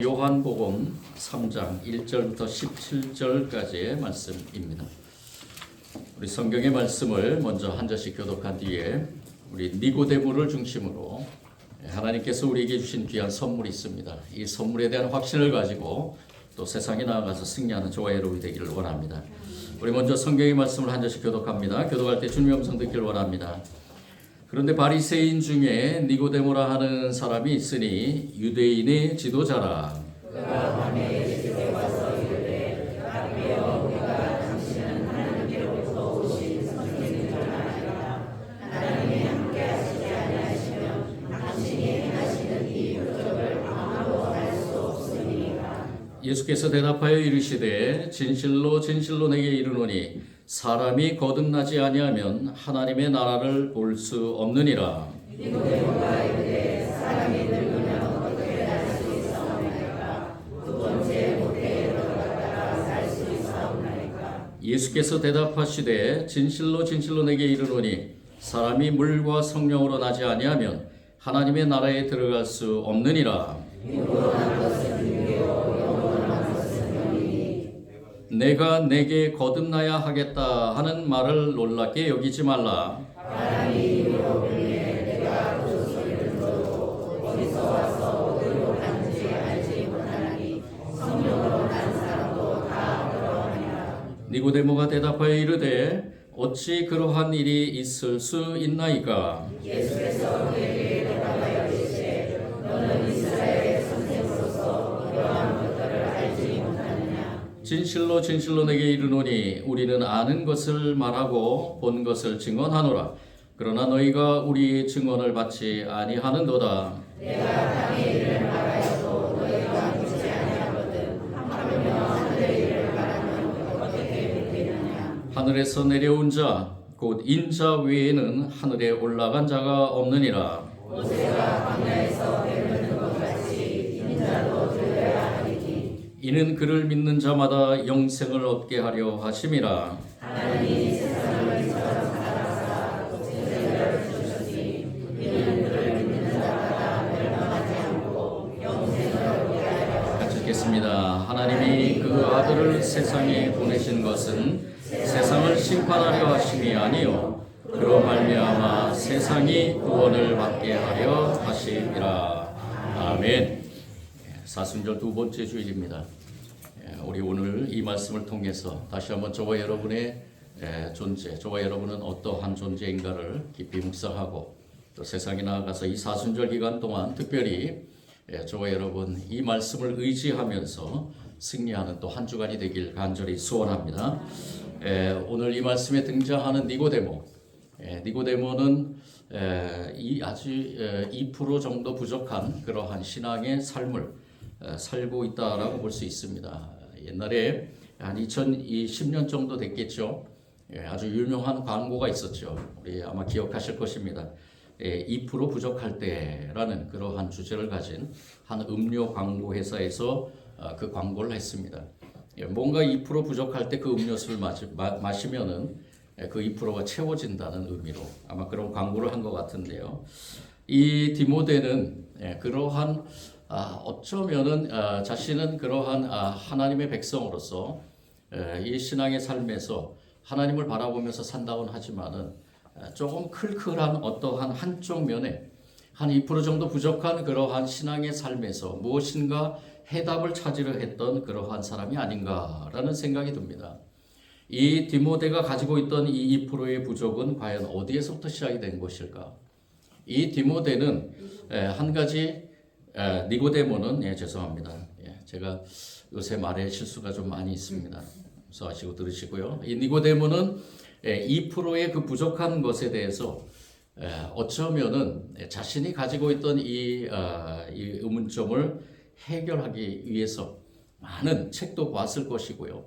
요한복음 3장 1절부터 17절까지의 말씀입니다. 우리 성경의 말씀을 먼저 한 절씩 교독한 뒤에 우리 니고데모를 중심으로 하나님께서 우리에게 주신 귀한 선물이 있습니다. 이 선물에 대한 확신을 가지고 또 세상에 나아가서 승리하는 저와 여러분이 되기를 원합니다. 우리 먼저 성경의 말씀을 한 절씩 교독합니다. 교독할 때 주님의 음성 듣기를 원합니다. 그런데 바리새인 중에 니고데모라 하는 사람이 있으니 유대인의 지도자라. 예수께서 대답하여 이르시되 진실로 진실로 내게 이르노니 사람이 거듭나지 아니하면 하나님의 나라를 볼 수 없느니라. 예수께서 대답하시되 진실로 진실로 내게 이르노니 사람이 물과 성령으로 나지 아니하면 하나님의 나라에 들어갈 수 없느니라. 내가 내게 거듭나야 하겠다 하는 말을 놀랍게 여기지 말라. 니고데모가 대답하여 이르되 어찌 그러한 일이 있을 수 있나이까? 진실로 진실로 내게 이르노니 우리는 아는 것을 말하고 본 것을 증언하노라. 그러나 너희가 우리의 증언을 받지 아니하는도다. 하늘에서 내려온 자, 곧 인자 외에는 하늘에 올라간 자가 없느니라. 이는 그를 믿는 자마다 영생을 얻게 하려 하심이라. 같이 읽겠습니다. 하나님이 그 아들을 세상에 보내신 것은 세상을 심판하려 하심이 아니요 그로 말미암아 세상이 구원을 받게 하려 하심이라. 아멘. 사순절 두 번째 주일입니다. 예, 우리 오늘 이 말씀을 통해서 다시 한번 저와 여러분의 예, 존재, 저와 여러분은 어떠한 존재인가를 깊이 묵상하고 또 세상에 나아가서 이 사순절 기간 동안 특별히 예, 저와 여러분 이 말씀을 의지하면서 승리하는 또 한 주간이 되길 간절히 소원합니다. 예, 오늘 이 말씀에 등장하는 니고데모, 예, 니고데모는 예, 이 아주 예, 2% 정도 부족한 그러한 신앙의 삶을 어, 살고 있다라고 볼 수 있습니다. 옛날에 한 2010년 정도 됐겠죠. 예, 아주 유명한 광고가 있었죠. 우리 아마 기억하실 것입니다. 예, 2% 부족할 때라는 그러한 주제를 가진 한 음료 광고 회사에서 어, 그 광고를 했습니다. 예, 뭔가 2% 부족할 때 그 음료수를 마시, 마, 마시면은 예, 그 2%가 채워진다는 의미로 아마 그런 광고를 한 것 같은데요. 이 디모데는 예, 그러한 아, 어쩌면은 아, 자신은 그러한 아, 하나님의 백성으로서 에, 이 신앙의 삶에서 하나님을 바라보면서 산다곤 하지만은 에, 조금 클클한 어떠한 한쪽 면에 한 2% 정도 부족한 그러한 신앙의 삶에서 무엇인가 해답을 찾으려 했던 그러한 사람이 아닌가라는 생각이 듭니다. 이 디모데가 가지고 있던 이 2%의 부족은 과연 어디에서부터 시작이 된 것일까? 이 디모데는 에, 한 가지 에, 니고데모는 예, 죄송합니다. 예, 제가 요새 말에 실수가 좀 많이 있습니다. 무서하시고 들으시고요. 이 니고데모는 예, 2%의 그 부족한 것에 대해서 에, 어쩌면은 자신이 가지고 있던 이, 어, 이 의문점을 해결하기 위해서 많은 책도 봤을 것이고요.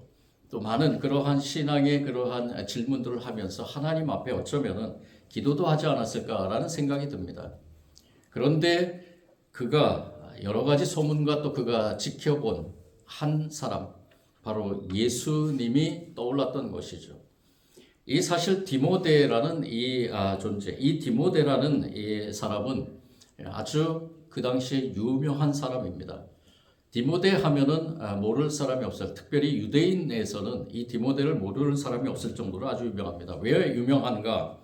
또 많은 그러한 신앙의 그러한 질문들을 하면서 하나님 앞에 어쩌면은 기도도 하지 않았을까라는 생각이 듭니다. 그런데 그가 여러 가지 소문과 또 그가 지켜본 한 사람, 바로 예수님이 떠올랐던 것이죠. 이 사실 디모데라는 이 아, 존재, 이 디모데라는 이 사람은 아주 그 당시에 유명한 사람입니다. 디모데 하면은 아, 모를 사람이 없어요. 특별히 유대인에서는 이 디모데를 모르는 사람이 없을 정도로 아주 유명합니다. 왜 유명한가?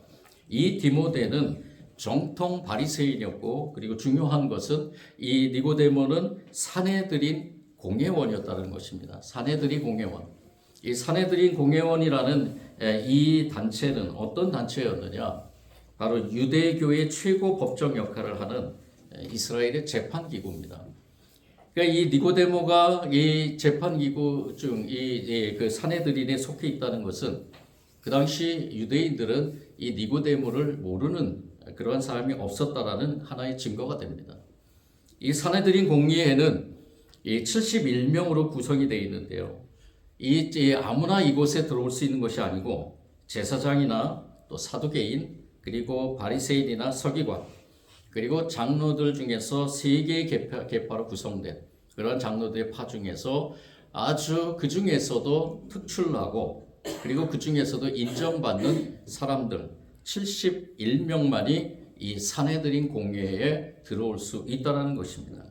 이 디모데는 정통 바리새인이었고 그리고 중요한 것은 이 니고데모는 사내들인 공회원이었다는 것입니다. 사내들이 공회원. 이 사내들인 공회원이라는 에, 이 단체는 어떤 단체였느냐? 바로 유대교의 최고 법정 역할을 하는 에, 이스라엘의 재판 기구입니다. 그러니까 이 니고데모가 이 재판 기구 중이그 사내들인에 속해 있다는 것은 그 당시 유대인들은 이 니고데모를 모르는 그러한 사람이 없었다라는 하나의 증거가 됩니다. 이 사내들인 공의회는 이 71명으로 구성이 되어 있는데요. 이, 이 아무나 이곳에 들어올 수 있는 것이 아니고 제사장이나 또 사두개인 그리고 바리새인이나 서기관 그리고 장로들 중에서 세 개의 계파, 계파로 구성된 그런 장로들의 파 중에서 아주 그 중에서도 특출나고 그리고 그 중에서도 인정받는 사람들 71명만이 이 사내들인 공회에 들어올 수 있다는 것입니다.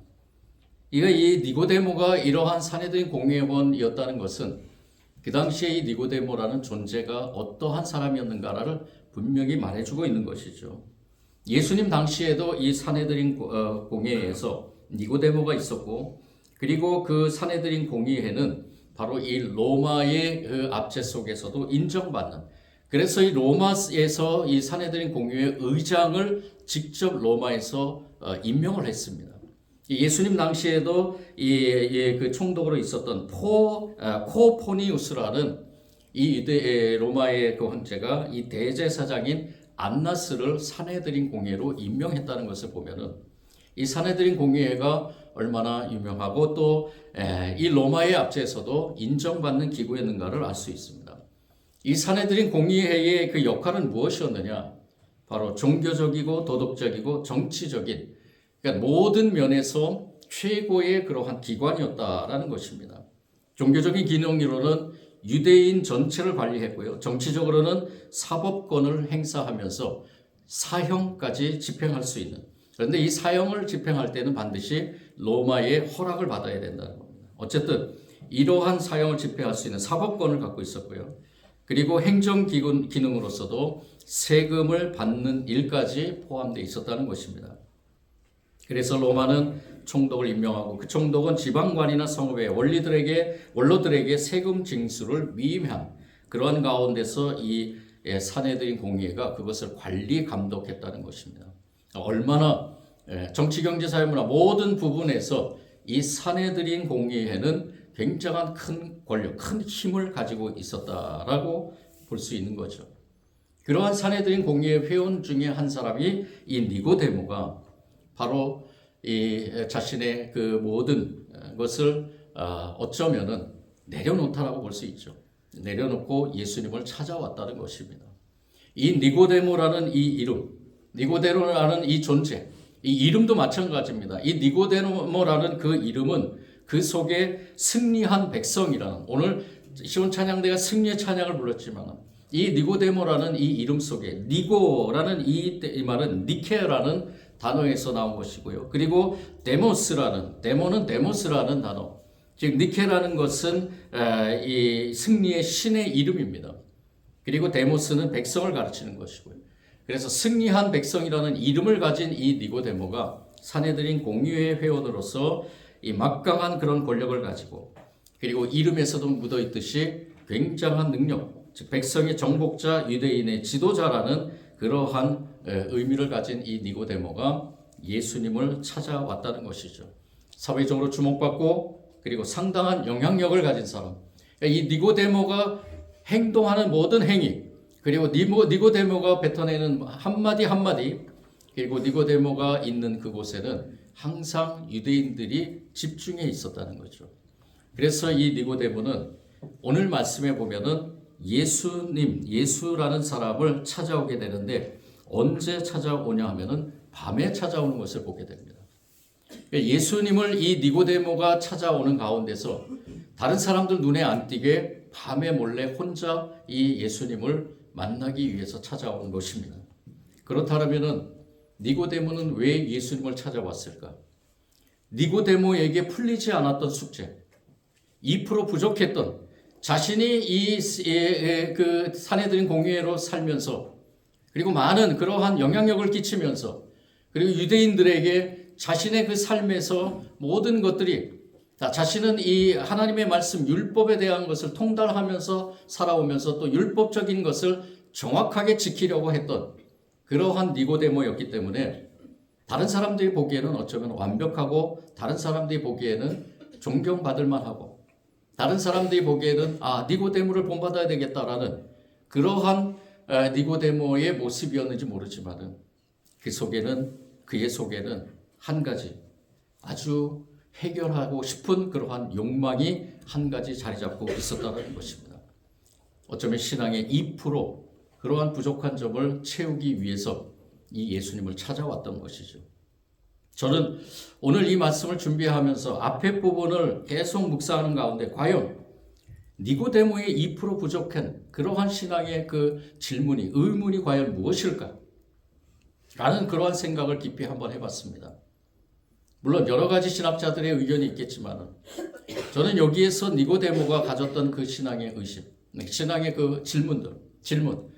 이거 이 니고데모가 이러한 사내들인 공회원이었다는 것은 그 당시에 이 니고데모라는 존재가 어떠한 사람이었는가를 분명히 말해주고 있는 것이죠. 예수님 당시에도 이 사내들인 어, 공회에서 니고데모가 있었고 그리고 그 사내들인 공의회는 바로 이 로마의 그 압제 속에서도 인정받는 그래서 이 로마에서 이 사내들인 공의회 의장을 직접 로마에서 어, 임명을 했습니다. 예수님 당시에도 이그 총독으로 있었던 포 아, 코포니우스라는 이 로마의 그 황제가 이 대제사장인 안나스를 사내들인 공회로 임명했다는 것을 보면은 이 사내들인 공회가 얼마나 유명하고 또 이 로마의 압제에서도 인정받는 기구였는가를 알 수 있습니다. 이 사내들인 공의회의 그 역할은 무엇이었느냐? 바로 종교적이고 도덕적이고 정치적인 그러니까 모든 면에서 최고의 그러한 기관이었다라는 것입니다. 종교적인 기능으로는 유대인 전체를 관리했고요. 정치적으로는 사법권을 행사하면서 사형까지 집행할 수 있는. 그런데 이 사형을 집행할 때는 반드시 로마의 허락을 받아야 된다는 겁니다. 어쨌든 이러한 사형을 집행할 수 있는 사법권을 갖고 있었고요. 그리고 행정 기능으로서도 세금을 받는 일까지 포함되어 있었다는 것입니다. 그래서 로마는 총독을 임명하고 그 총독은 지방관이나 성읍의 원리들에게 원로들에게 세금 징수를 위임한 그러한 가운데서 이 예, 사내들인 공의회가 그것을 관리 감독했다는 것입니다. 얼마나 예, 정치, 경제, 사회, 문화 모든 부분에서 이 사내들인 공의회는 굉장한 큰 권력, 큰 힘을 가지고 있었다라고 볼 수 있는 거죠. 그러한 사내들인 공의회 회원 중에 한 사람이 이 니고데모가 바로 이 자신의 그 모든 것을 아, 어쩌면은 내려놓다라고 볼 수 있죠. 내려놓고 예수님을 찾아왔다는 것입니다. 이 니고데모라는 이 이름, 니고데모라는 이 존재, 이 이름도 마찬가지입니다. 이 니고데모라는 그 이름은 그 속에 승리한 백성이라는 오늘 시온 찬양대가 승리의 찬양을 불렀지만 이 니고데모라는 이 이름 속에 니고라는 이, 이 말은 니케라는 단어에서 나온 것이고요. 그리고 데모스라는 데모는 데모스라는 단어. 즉 니케라는 것은 이 승리의 신의 이름입니다. 그리고 데모스는 백성을 가르치는 것이고요. 그래서 승리한 백성이라는 이름을 가진 이 니고데모가 사내들인 공유의 회원으로서 이 막강한 그런 권력을 가지고 그리고 이름에서도 묻어 있듯이 굉장한 능력, 즉 백성의 정복자 유대인의 지도자라는 그러한 의미를 가진 이 니고데모가 예수님을 찾아왔다는 것이죠. 사회적으로 주목받고 그리고 상당한 영향력을 가진 사람. 그러니까 이 니고데모가 행동하는 모든 행위, 그리고 니모, 니고데모가 뱉어내는 한마디 한마디, 그리고 니고데모가 있는 그곳에는 항상 유대인들이 집중해 있었다는 거죠. 그래서 이 니고데모는 오늘 말씀에 보면은 예수님, 예수라는 사람을 찾아오게 되는데 언제 찾아오냐 하면은 밤에 찾아오는 것을 보게 됩니다. 예수님을 이 니고데모가 찾아오는 가운데서 다른 사람들 눈에 안 띄게 밤에 몰래 혼자 이 예수님을 만나기 위해서 찾아온 것입니다. 그렇다면은 니고데모는 왜 예수님을 찾아왔을까? 니고데모에게 풀리지 않았던 숙제, 2% 부족했던 자신이 이 그 사내들인 공회로 살면서 그리고 많은 그러한 영향력을 끼치면서 그리고 유대인들에게 자신의 그 삶에서 모든 것들이 자, 자신은 이 하나님의 말씀 율법에 대한 것을 통달하면서 살아오면서 또 율법적인 것을 정확하게 지키려고 했던 그러한 니고데모였기 때문에 다른 사람들이 보기에는 어쩌면 완벽하고 다른 사람들이 보기에는 존경받을 만하고 다른 사람들이 보기에는 아 니고데모를 본받아야 되겠다라는 그러한 니고데모의 모습이었는지 모르지만은 그 속에는 그의 속에는 한 가지 아주 해결하고 싶은 그러한 욕망이 한 가지 자리 잡고 있었다는 것입니다. 어쩌면 신앙의 2% 그러한 부족한 점을 채우기 위해서 이 예수님을 찾아왔던 것이죠. 저는 오늘 이 말씀을 준비하면서 앞에 부분을 계속 묵상하는 가운데 과연 니고데모의 2% 부족한 그러한 신앙의 그 질문이 의문이 과연 무엇일까? 라는 그러한 생각을 깊이 한번 해봤습니다. 물론 여러 가지 신학자들의 의견이 있겠지만 저는 여기에서 니고데모가 가졌던 그 신앙의 의심, 네, 신앙의 그 질문들, 질문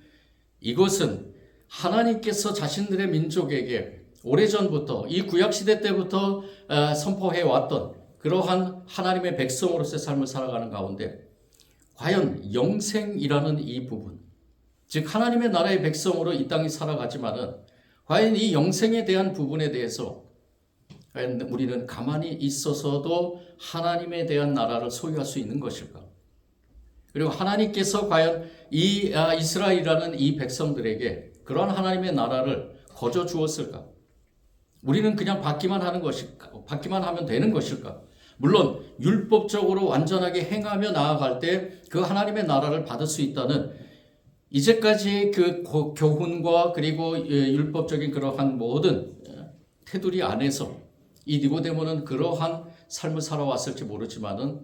이것은 하나님께서 자신들의 민족에게 오래전부터 이 구약 시대 때부터 어, 선포해 왔던 그러한 하나님의 백성으로서의 삶을 살아가는 가운데 과연 영생이라는 이 부분, 즉 하나님의 나라의 백성으로 이 땅에 살아가지만은 과연 이 영생에 대한 부분에 대해서 우리는 가만히 있어서도 하나님에 대한 나라를 소유할 수 있는 것일까? 그리고 하나님께서 과연 이 아, 이스라엘이라는 이 백성들에게 그러한 하나님의 나라를 거저 주었을까? 우리는 그냥 받기만 하는 것일까? 받기만 하면 되는 것일까? 물론 율법적으로 완전하게 행하며 나아갈 때 그 하나님의 나라를 받을 수 있다는 이제까지의 그 교훈과 그리고 예, 율법적인 그러한 모든 예, 테두리 안에서 이 니고데모는 그러한 삶을 살아왔을지 모르지만은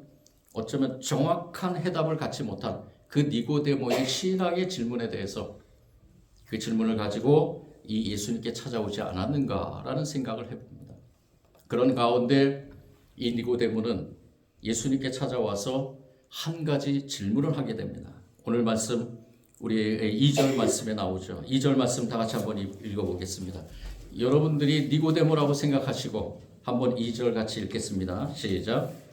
어쩌면 정확한 해답을 갖지 못한 그 니고데모의 신앙의 질문에 대해서 그 질문을 가지고 이 예수님께 찾아오지 않았는가라는 생각을 해봅니다. 그런 가운데 이 니고데모는 예수님께 찾아와서 한 가지 질문을 하게 됩니다. 오늘 말씀 우리 2절 말씀에 나오죠. 2절 말씀 다 같이 한번 읽어보겠습니다. 여러분들이 니고데모라고 생각하시고 한번 2절 같이 읽겠습니다. 시작.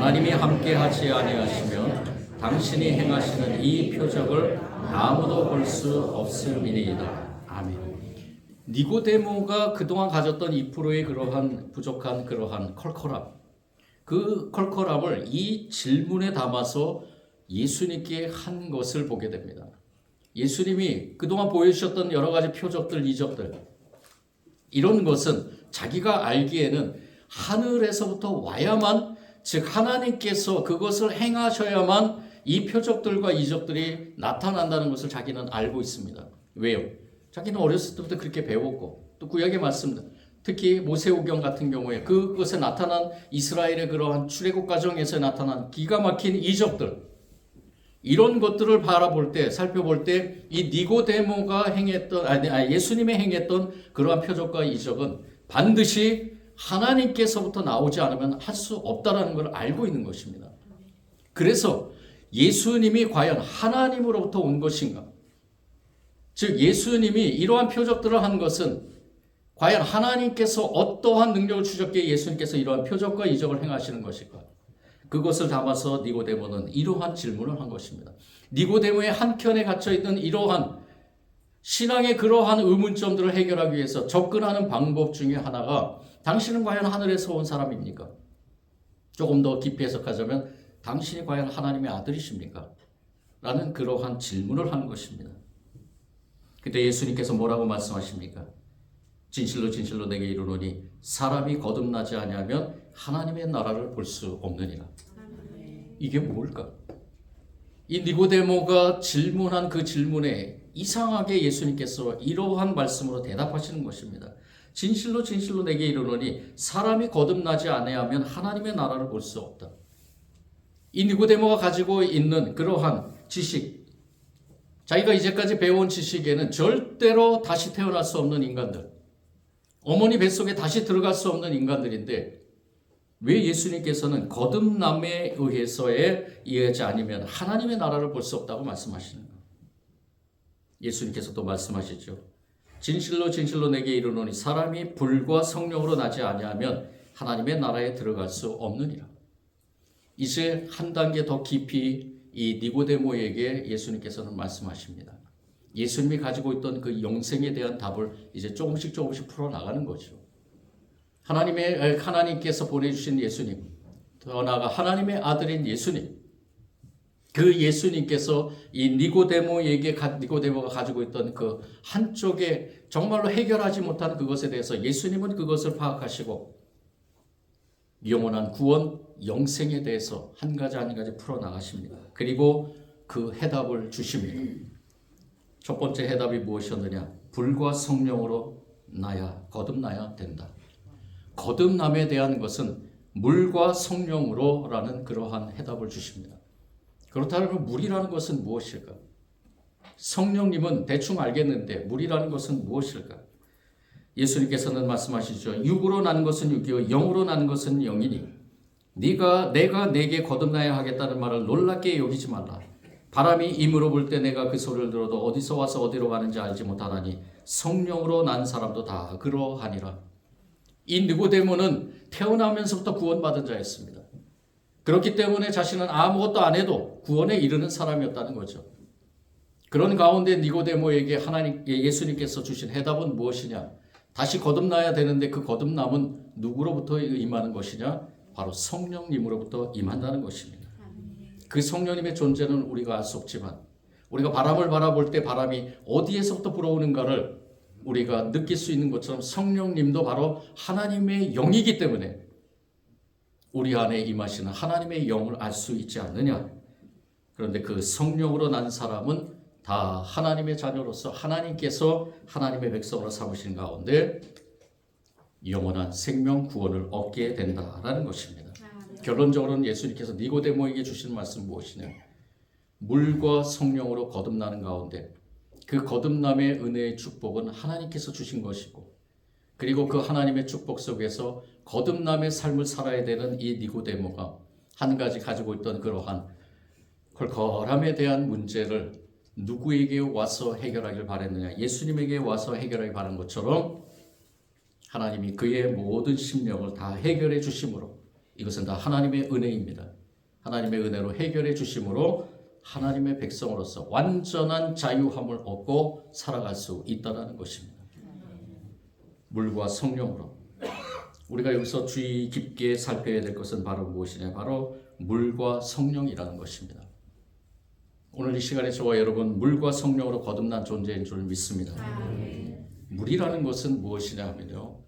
하나님이 함께 하지 아니하시면 당신이 행하시는 이 표적을 아무도 볼 수 없음이니이다. 아멘. 니고데모가 그동안 가졌던 2%의 그러한 부족한 그러한 컬컬함, 그 컬컬함을 이 질문에 담아서 예수님께 한 것을 보게 됩니다. 예수님이 그동안 보여주셨던 여러 가지 표적들, 이적들, 이런 것은 자기가 알기에는 하늘에서부터 와야만, 즉, 하나님께서 그것을 행하셔야만 이 표적들과 이적들이 나타난다는 것을 자기는 알고 있습니다. 왜요? 자기는 어렸을 때부터 그렇게 배웠고, 또 구약의 말씀, 특히 모세오경 같은 경우에 그것에 나타난 이스라엘의 그러한 출애굽 과정에서 나타난 기가 막힌 이적들, 이런 것들을 바라볼 때 살펴볼 때 이 니고데모가 행했던 아니 예수님의 행했던 그러한 표적과 이적은 반드시 하나님께서부터 나오지 않으면 할 수 없다라는 걸 알고 있는 것입니다. 그래서 예수님이 과연 하나님으로부터 온 것인가? 즉 예수님이 이러한 표적들을 한 것은 과연 하나님께서 어떠한 능력을 주셨기에 예수님께서 이러한 표적과 이적을 행하시는 것일까? 그것을 담아서 니고데모는 이러한 질문을 한 것입니다. 니고데모의 한켠에 갇혀 있던 이러한 신앙의 그러한 의문점들을 해결하기 위해서 접근하는 방법 중에 하나가 당신은 과연 하늘에서 온 사람입니까? 조금 더 깊이 해석하자면 당신이 과연 하나님의 아들이십니까? 라는 그러한 질문을 하는 것입니다. 그때 예수님께서 뭐라고 말씀하십니까? 진실로 진실로 내게 이르노니 사람이 거듭나지 아니하면 하나님의 나라를 볼 수 없느니라. 이게 뭘까? 이 니고데모가 질문한 그 질문에 이상하게 예수님께서 이러한 말씀으로 대답하시는 것입니다. 진실로 진실로 내게 이르노니 사람이 거듭나지 아니하면 하나님의 나라를 볼 수 없다. 이 니고데모가 가지고 있는 그러한 지식, 자기가 이제까지 배워온 지식에는 절대로 다시 태어날 수 없는 인간들, 어머니 뱃속에 다시 들어갈 수 없는 인간들인데 왜 예수님께서는 거듭남에 의해서에 이해하지 않으면 하나님의 나라를 볼 수 없다고 말씀하시는 거예요. 예수님께서 또 말씀하시죠. 진실로 진실로 내게 이르노니 사람이 불과 성령으로 나지 아니하면 하나님의 나라에 들어갈 수 없느니라. 이제 한 단계 더 깊이 이 니고데모에게 예수님께서는 말씀하십니다. 예수님이 가지고 있던 그 영생에 대한 답을 이제 조금씩 조금씩 풀어 나가는 거죠. 하나님의 하나님께서 보내주신 예수님, 더 나아가 하나님의 아들인 예수님, 그 예수님께서 이 니고데모에게 니고데모가 가지고 있던 그 한쪽에 정말로 해결하지 못한 그것에 대해서 예수님은 그것을 파악하시고 영원한 구원, 영생에 대해서 한 가지 한 가지 풀어 나가십니다. 그리고 그 해답을 주십니다. 첫 번째 해답이 무엇이었느냐? 불과 성령으로 나야 거듭나야 된다. 거듭남에 대한 것은 물과 성령으로라는 그러한 해답을 주십니다. 그렇다면 물이라는 것은 무엇일까? 성령님은 대충 알겠는데 물이라는 것은 무엇일까? 예수님께서는 말씀하시죠. 육으로 나는 것은 육이요 영으로 나는 것은 영이니 네가 내가 내게 거듭나야 하겠다는 말을 놀랍게 여기지 말라. 바람이 임으로 불 때 내가 그 소리를 들어도 어디서 와서 어디로 가는지 알지 못하다니 성령으로 난 사람도 다 그러하니라. 이 느고데모는 태어나면서부터 구원받은 자였습니다. 그렇기 때문에 자신은 아무것도 안 해도 구원에 이르는 사람이었다는 거죠. 그런 가운데 니고데모에게 하나님 예수님께서 주신 해답은 무엇이냐? 다시 거듭나야 되는데 그 거듭남은 누구로부터 임하는 것이냐? 바로 성령님으로부터 임한다는 것입니다. 그 성령님의 존재는 우리가 알 수 없지만 우리가 바람을 바라볼 때 바람이 어디에서부터 불어오는가를 우리가 느낄 수 있는 것처럼 성령님도 바로 하나님의 영이기 때문에 우리 안에 임하시는 하나님의 영을 알 수 있지 않느냐. 그런데 그 성령으로 난 사람은 다 하나님의 자녀로서 하나님께서 하나님의 백성으로 삼으신 가운데 영원한 생명 구원을 얻게 된다라는 것입니다. 결론적으로는 예수님께서 니고데모에게 주신 말씀 무엇이냐? 물과 성령으로 거듭나는 가운데 그 거듭남의 은혜의 축복은 하나님께서 주신 것이고 그리고 그 하나님의 축복 속에서 거듭남의 삶을 살아야 되는 이 니고데모가 한 가지 가지고 있던 그러한 컬컬함에 대한 문제를 누구에게 와서 해결하길 바랬느냐? 예수님에게 와서 해결하길 바란 것처럼 하나님이 그의 모든 심령을 다 해결해 주심으로 이것은 다 하나님의 은혜입니다. 하나님의 은혜로 해결해 주심으로 하나님의 백성으로서 완전한 자유함을 얻고 살아갈 수 있다는 것입니다. 물과 성령으로 우리가 여기서 주의 깊게 살펴야 될 것은 바로 무엇이냐? 바로 물과 성령이라는 것입니다. 오늘 이 시간에 저와 여러분 물과 성령으로 거듭난 존재인 줄 믿습니다. 물이라는 것은 무엇이냐 하면요.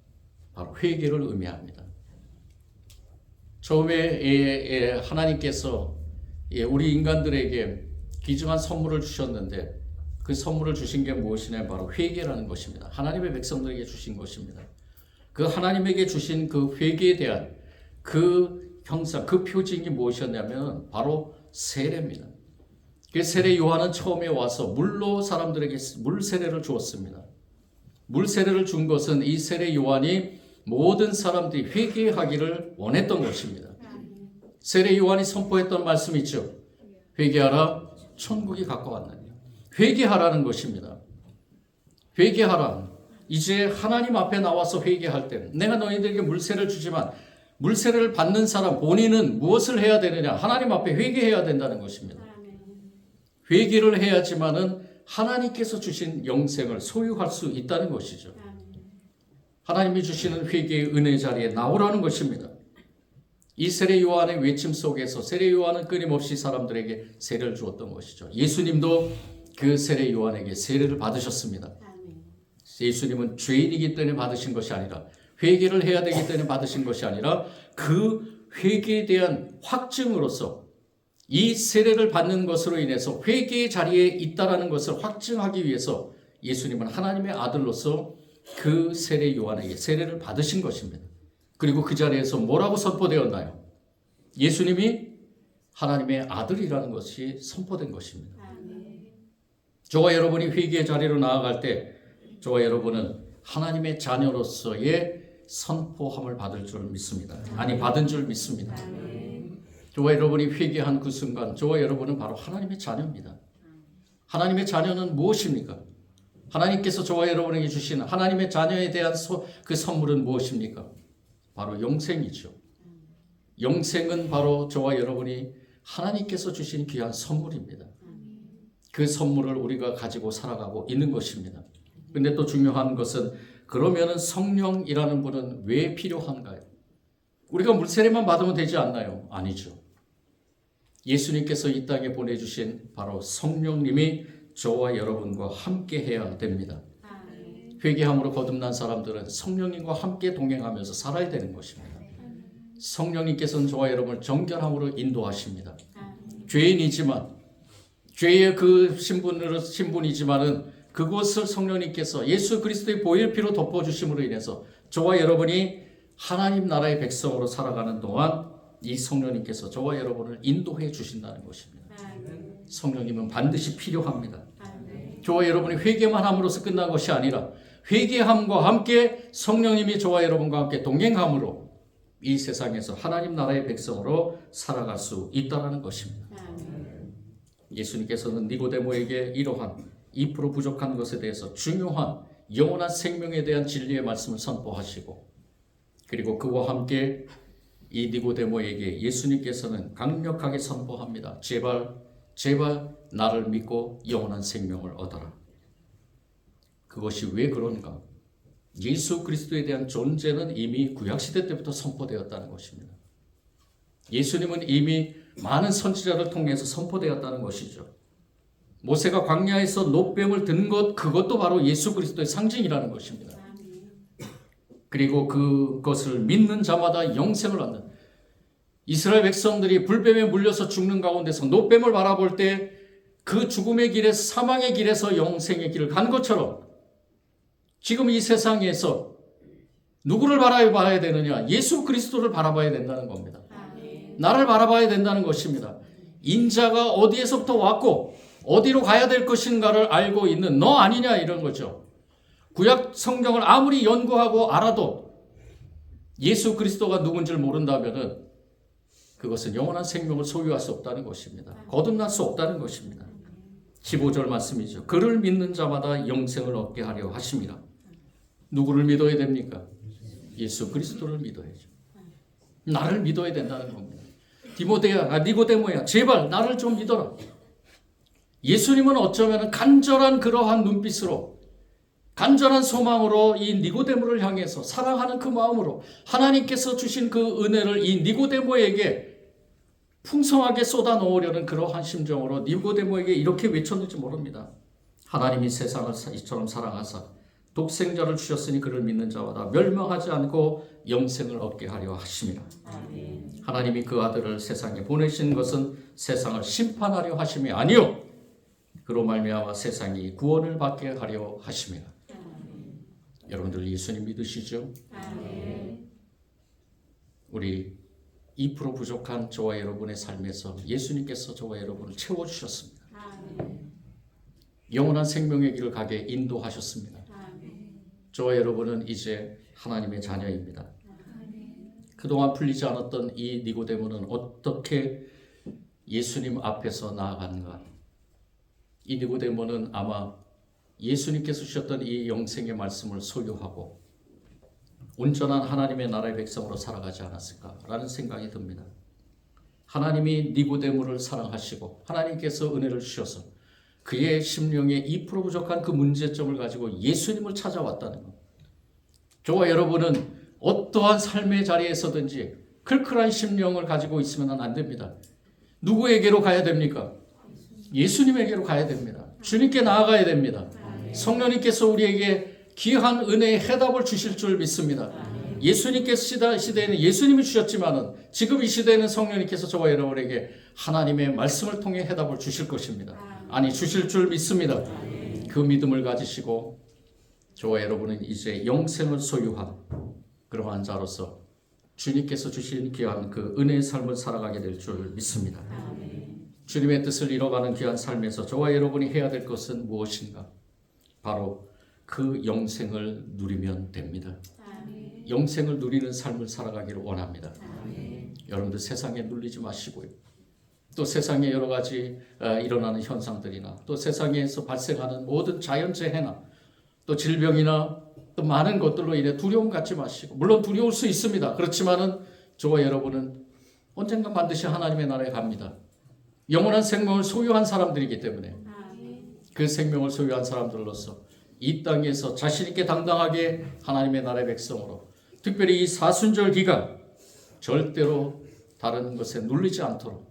바로 회개를 의미합니다. 처음에 하나님께서 우리 인간들에게 귀중한 선물을 주셨는데 그 선물을 주신 게 무엇이냐 바로 회개라는 것입니다. 하나님의 백성들에게 주신 것입니다. 그 하나님에게 주신 그 회개에 대한 그 형상, 그 표징이 무엇이었냐면 바로 세례입니다. 그 세례 요한은 처음에 와서 물로 사람들에게 물 세례를 주었습니다. 물 세례를 준 것은 이 세례 요한이 모든 사람들이 회개하기를 원했던 것입니다. 세례 요한이 선포했던 말씀 있죠. 회개하라, 천국이 가까웠느니. 회개하라는 것입니다. 회개하라. 이제 하나님 앞에 나와서 회개할 때 내가 너희들에게 물세를 주지만 물세를 받는 사람 본인은 무엇을 해야 되느냐? 하나님 앞에 회개해야 된다는 것입니다. 회개를 해야지만은 하나님께서 주신 영생을 소유할 수 있다는 것이죠. 하나님이 주시는 회개의 은혜 자리에 나오라는 것입니다. 이 세례 요한의 외침 속에서 세례 요한은 끊임없이 사람들에게 세례를 주었던 것이죠. 예수님도 그 세례 요한에게 세례를 받으셨습니다. 예수님은 죄인이기 때문에 받으신 것이 아니라 회개를 해야 되기 때문에 받으신 것이 아니라 그 회개에 대한 확증으로서 이 세례를 받는 것으로 인해서 회개의 자리에 있다라는 것을 확증하기 위해서 예수님은 하나님의 아들로서 그 세례 요한에게 세례를 받으신 것입니다. 그리고 그 자리에서 뭐라고 선포되었나요? 예수님이 하나님의 아들이라는 것이 선포된 것입니다. 저와 여러분이 회개의 자리로 나아갈 때 저와 여러분은 하나님의 자녀로서의 선포함을 받을 줄 믿습니다. 아니 받은 줄 믿습니다. 저와 여러분이 회개한 그 순간 저와 여러분은 바로 하나님의 자녀입니다. 하나님의 자녀는 무엇입니까? 하나님께서 저와 여러분에게 주신 하나님의 자녀에 대한 소, 그 선물은 무엇입니까? 바로 영생이죠. 영생은 바로 저와 여러분이 하나님께서 주신 귀한 선물입니다. 그 선물을 우리가 가지고 살아가고 있는 것입니다. 근데 또 중요한 것은 그러면은 성령이라는 분은 왜 필요한가요? 우리가 물세례만 받으면 되지 않나요? 아니죠. 예수님께서 이 땅에 보내주신 바로 성령님이 저와 여러분과 함께 해야 됩니다. 회개함으로 거듭난 사람들은 성령님과 함께 동행하면서 살아야 되는 것입니다. 성령님께서는 저와 여러분을 정결함으로 인도하십니다. 죄인이지만 죄의 그 신분으로 신분이지만은 그것을 성령님께서 예수 그리스도의 보혈 피로 덮어 주심으로 인해서 저와 여러분이 하나님 나라의 백성으로 살아가는 동안 이 성령님께서 저와 여러분을 인도해 주신다는 것입니다. 성령님은 반드시 필요합니다. 저와 여러분이 회개만 함으로써 끝난 것이 아니라 회개함과 함께 성령님이 저와 여러분과 함께 동행함으로 이 세상에서 하나님 나라의 백성으로 살아갈 수 있다는 것입니다. 예수님께서는 니고데모에게 이러한 2% 부족한 것에 대해서 중요한 영원한 생명에 대한 진리의 말씀을 선포하시고 그리고 그와 함께 이 니고데모에게 예수님께서는 강력하게 선포합니다. 제발 제발 나를 믿고 영원한 생명을 얻어라. 그것이 왜 그런가? 예수 그리스도에 대한 존재는 이미 구약 시대 때부터 선포되었다는 것입니다. 예수님은 이미 많은 선지자를 통해서 선포되었다는 것이죠. 모세가 광야에서 노뱀을 든 것 그것도 바로 예수 그리스도의 상징이라는 것입니다. 그리고 그것을 믿는 자마다 영생을 얻는 이스라엘 백성들이 불뱀에 물려서 죽는 가운데서 노뱀을 바라볼 때 그 죽음의 길에서 사망의 길에서 영생의 길을 간 것처럼 지금 이 세상에서 누구를 바라봐야 되느냐? 예수 그리스도를 바라봐야 된다는 겁니다. 나를 바라봐야 된다는 것입니다. 인자가 어디에서부터 왔고 어디로 가야 될 것인가를 알고 있는 너 아니냐 이런 거죠. 구약 성경을 아무리 연구하고 알아도 예수 그리스도가 누군지를 모른다면은 그것은 영원한 생명을 소유할 수 없다는 것입니다. 거듭날 수 없다는 것입니다. 15절 말씀이죠. 그를 믿는 자마다 영생을 얻게 하려 하심이라. 누구를 믿어야 됩니까? 예수 그리스도를 믿어야죠. 나를 믿어야 된다는 겁니다. 디모데야, 아, 니고데모야, 제발 나를 좀 믿어라. 예수님은 어쩌면 간절한 그러한 눈빛으로 간절한 소망으로 이 니고데모를 향해서 사랑하는 그 마음으로 하나님께서 주신 그 은혜를 이 니고데모에게 풍성하게 쏟아 놓으려는 그러한 심정으로 니고데모에게 이렇게 외쳤는지 모릅니다. 하나님이 세상을 이처럼 사랑하사 독생자를 주셨으니 그를 믿는 자마다 멸망하지 않고 영생을 얻게 하려 하심이라. 하나님이 그 아들을 세상에 보내신 것은 세상을 심판하려 하심이 아니요 그로 말미암아 세상이 구원을 받게 하려 하심이라. 여러분들 예수님 믿으시죠? 우리 2% 부족한 저와 여러분의 삶에서 예수님께서 저와 여러분을 채워 주셨습니다. 영원한 생명의 길을 가게 인도하셨습니다. 저와 여러분은 이제 하나님의 자녀입니다. 그동안 풀리지 않았던 이 니고데모는 어떻게 예수님 앞에서 나아가는가? 이 니고데모는 아마 예수님께서 주셨던 이 영생의 말씀을 소유하고 온전한 하나님의 나라의 백성으로 살아가지 않았을까라는 생각이 듭니다. 하나님이 니고데모를 사랑하시고 하나님께서 은혜를 주셔서 그의 심령에 2% 부족한 그 문제점을 가지고 예수님을 찾아왔다는 것. 저와 여러분은 어떠한 삶의 자리에서든지 클클한 심령을 가지고 있으면 안 됩니다. 누구에게로 가야 됩니까? 예수님에게로 가야 됩니다. 주님께 나아가야 됩니다. 성령님께서 우리에게 귀한 은혜의 해답을 주실 줄 믿습니다. 예수님께서 시대에는 예수님이 주셨지만은 지금 이 시대에는 성령님께서 저와 여러분에게 하나님의 말씀을 통해 해답을 주실 것입니다. 아니 주실 줄 믿습니다. 그 믿음을 가지시고 저와 여러분은 이제 영생을 소유한 그러한 자로서 주님께서 주신 귀한 그 은혜의 삶을 살아가게 될 줄 믿습니다. 주님의 뜻을 이뤄가는 귀한 삶에서 저와 여러분이 해야 될 것은 무엇인가? 바로 그 영생을 누리면 됩니다. 영생을 누리는 삶을 살아가기를 원합니다. 여러분들 세상에 눌리지 마시고요. 또 세상에 여러 가지 어, 일어나는 현상들이나 또 세상에서 발생하는 모든 자연재해나 또 질병이나 또 많은 것들로 인해 두려움 갖지 마시고 물론 두려울 수 있습니다. 그렇지만은 저와 여러분은 언젠가 반드시 하나님의 나라에 갑니다. 영원한 생명을 소유한 사람들이기 때문에 그 생명을 소유한 사람들로서 이 땅에서 자신 있게 당당하게 하나님의 나라의 백성으로 특별히 이 사순절 기간 절대로 다른 것에 눌리지 않도록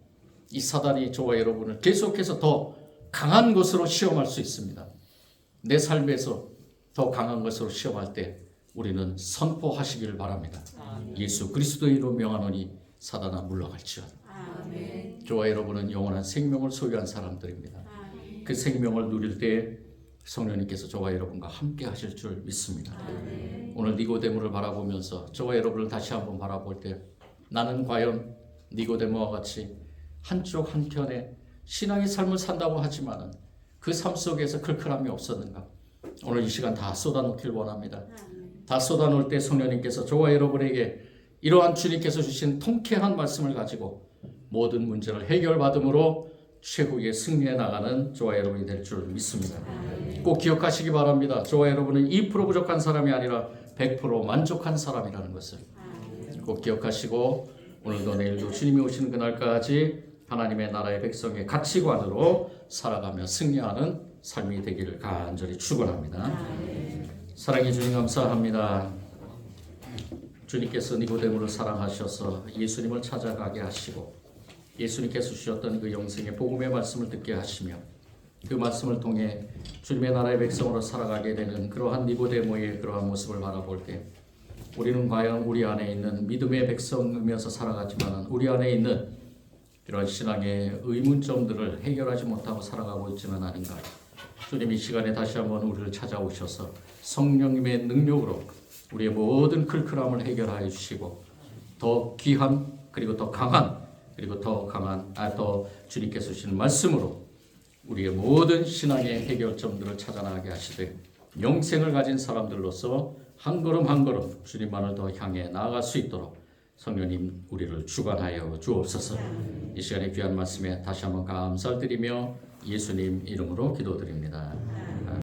이 사단이 저와 여러분을 계속해서 더 강한 것으로 시험할 수 있습니다. 내 삶에서 더 강한 것으로 시험할 때 우리는 선포하시기를 바랍니다. 예수 그리스도의로 명하노니 사단아 물러갈지어다. 저와 여러분은 영원한 생명을 소유한 사람들입니다. 그 생명을 누릴 때 성령님께서 저와 여러분과 함께 하실 줄 믿습니다. 오늘 니고데모를 바라보면서 저와 여러분을 다시 한번 바라볼 때 나는 과연 니고데모와 같이 한쪽 한편에 신앙의 삶을 산다고 하지만은 그 삶 속에서 클클함이 없었는가? 오늘 이 시간 다 쏟아놓길 원합니다. 다 쏟아놓을 때 성령님께서 저와 여러분에게 이러한 주님께서 주신 통쾌한 말씀을 가지고 모든 문제를 해결받음으로 최후의 승리해 나가는 저와 여러분이 될 줄 믿습니다. 꼭 기억하시기 바랍니다. 저와 여러분은 2% 부족한 사람이 아니라 100% 만족한 사람이라는 것을 꼭 기억하시고 오늘도 내일도 주님이 오시는 그날까지 하나님의 나라의 백성의 가치관으로 살아가며 승리하는 삶이 되기를 간절히 축원합니다. 사랑해 주님 감사합니다. 주님께서 니고데모를 사랑하셔서 예수님을 찾아가게 하시고 예수님께서 주셨던 그 영생의 복음의 말씀을 듣게 하시며 그 말씀을 통해 주님의 나라의 백성으로 살아가게 되는 그러한 니고데모의 그러한 모습을 바라볼 때 우리는 과연 우리 안에 있는 믿음의 백성이면서 살아가지만 우리 안에 있는 이런 신앙의 의문점들을 해결하지 못하고 살아가고 있지는 아닌가. 주님 이 시간에 다시 한번 우리를 찾아오셔서 성령님의 능력으로 우리의 모든 클클함을 해결하여 주시고 더 귀한 그리고 더 강한 그리고 더 강한 아, 더 주님께서 주신 말씀으로 우리의 모든 신앙의 해결점들을 찾아나가게 하시되 영생을 가진 사람들로서 한 걸음 한 걸음 주님만을 더 향해 나아갈 수 있도록 성령님 우리를 주관하여 주옵소서. 이 시간에 귀한 말씀에 다시 한번 감사를 드리며 예수님 이름으로 기도드립니다.